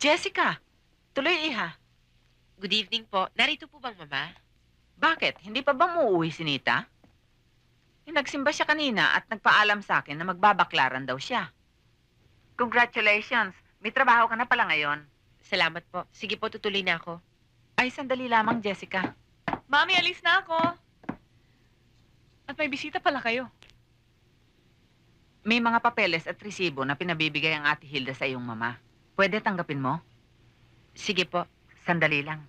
Jessica, tuloy iha. Good evening po. Narito po bang mama? Bakit? Hindi pa ba muuwi si Nita? Eh, nagsimba siya kanina at nagpaalam sa akin na magbabaklaran daw siya. Congratulations! May trabaho ka na pala ngayon. Salamat po. Sige po, tutuloy na ako. Ay, sandali lamang, Jessica. Mami, alis na ako. At may bisita pala kayo. May mga papeles at resibo na pinabibigay ang ate Hilda sa iyong mama. Pwede tanggapin mo? Sige po. Sandali lang.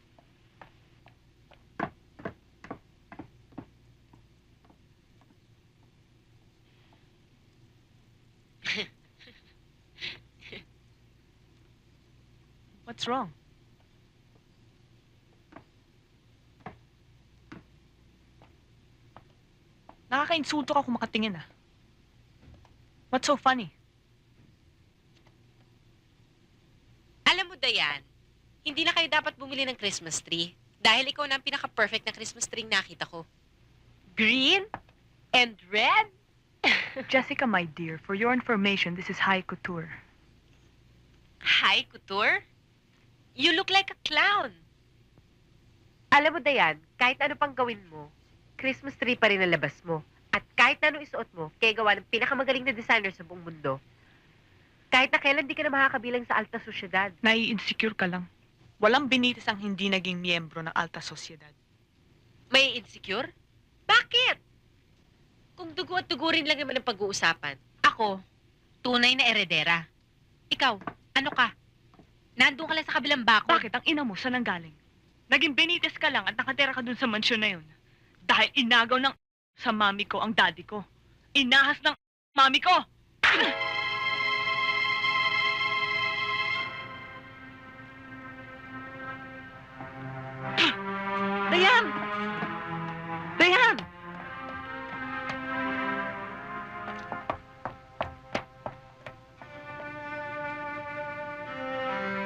What's wrong? Nakakainsulto ka kung makatingin ah. What's so funny? Dayan, hindi na kayo dapat bumili ng Christmas tree. Dahil ikaw na ang pinaka-perfect na Christmas tree nakita ko. Green and red? Jessica, my dear, for your information, this is high couture. High couture? You look like a clown. Alam mo, Dayan, kahit ano pang gawin mo, Christmas tree pa rin ang labas mo. At kahit na anong isuot mo, kaya gawa ng pinakamagaling na designer sa buong mundo. Kahit na kailan di ka na makakabilang sa alta sosyedad. Nai-insecure ka lang. Walang binitis ang hindi naging miyembro ng alta sosyedad. May insecure? Bakit? Kung dugo at dugo rin lang naman ang pag-uusapan. Ako, tunay na eredera. Ikaw, ano ka? Nandun ka lang sa kabilang bako. Bakit ang ina mo sa nanggaling? Naging binitis ka lang at nakatira ka dun sa mansyon na yun. Dahil inagaw ng sa mami ko ang daddy ko. Inahas ng mami ko!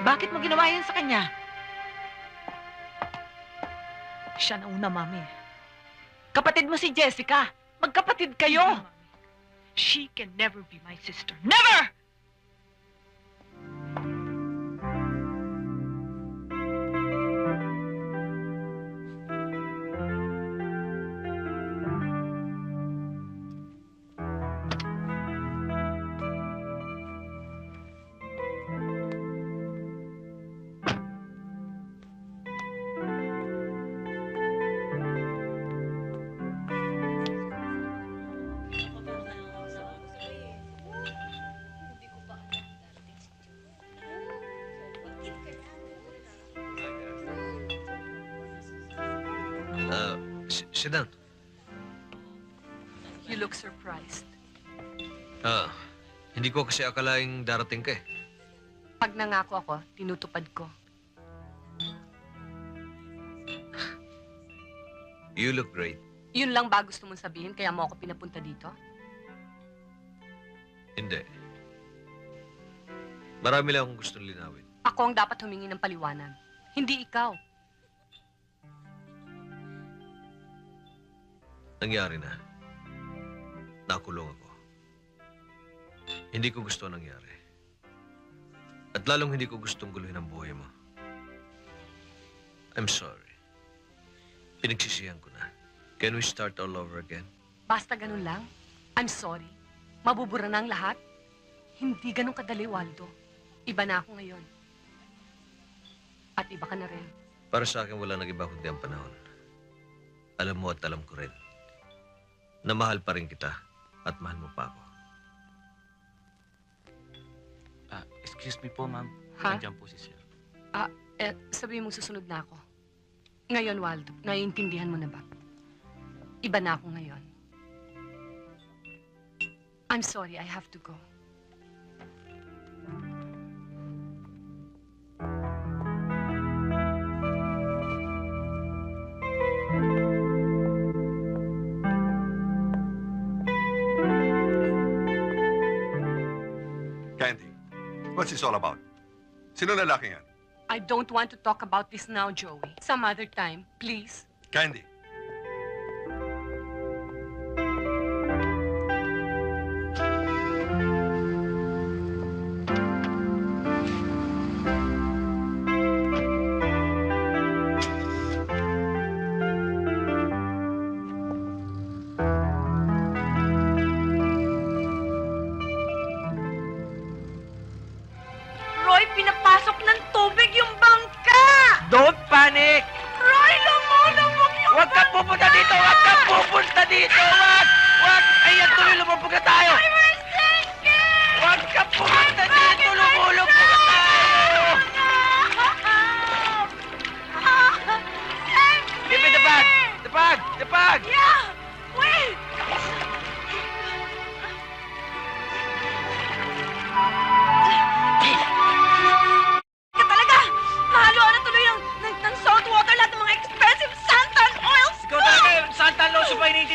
Bakit mo ginawa yan sa kanya? Siya na una, mami. Kapatid mo si Jessica. Magkapatid kayo. She can never be my sister. Never! S- sit down. You look surprised. Ah, hindi ko kasi akalaing darating ka eh. Pag nangako ako, tinutupad ko. You look great. Yun lang ba gusto mong sabihin kaya mo ako pinapunta dito? Hindi. Marami lang akong gustong linawin. Ako ang dapat humingi ng paliwanag. Hindi ikaw. Nangyari na. Nakulong ako. Hindi ko gusto ang nangyari. At lalong hindi ko gustong guluhin ang buhay mo. I'm sorry. Pinagsisihan ko na. Can we start all over again? Basta ganun lang. I'm sorry. Mabubura na ang lahat. Hindi ganun kadali, Waldo. Iba na ako ngayon. At iba ka na rin. Para sa akin, wala nag-iba kundi ang panahon. Alam mo at alam ko rin na mahal pa rin kita at mahal mo pa ako. Ah, excuse me po, ma'am. Ha? Nandiyan po si sir. Eh, sabihin mo susunod na ako. Ngayon, Waldo, naiintindihan mo na ba? Iba na ako ngayon. I'm sorry, I have to go. What's this all about? Sino lalaki yan? I don't want to talk about this now, Joey. Some other time, please. Candy. Don't panic! Roy, lumulong mo yung Huwag kang pupunta dito! Huwag kang pupunta dito! Huwag! Huwag! Ayan, tuloy lumubog na tayo! Huwag kang pumunta dito! Lumulubog na tayo! Give me the bag! The bag! The bag! Yeah!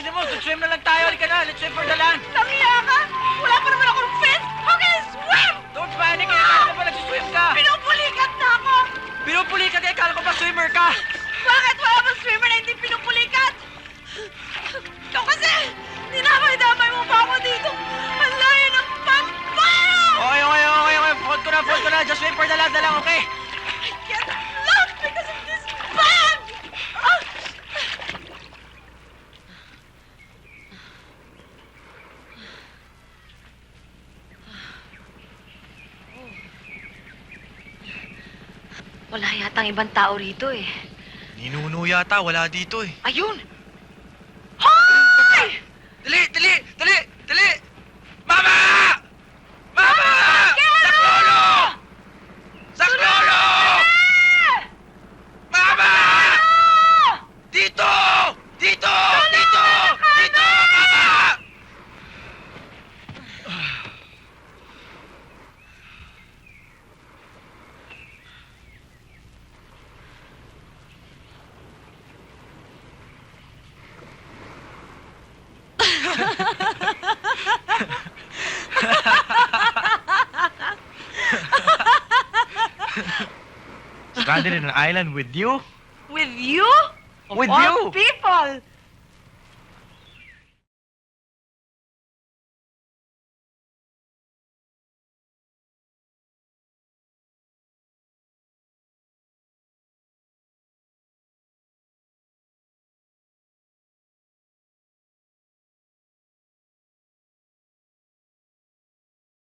Iniintindi mo. Swim na lang tayo. Halika na. Let's swim for the land. Nangiya Wala yatang ibang tao rito eh. Ninuno yata, wala dito eh. Ayun! Stranded in an island with you? With you? With All you? people!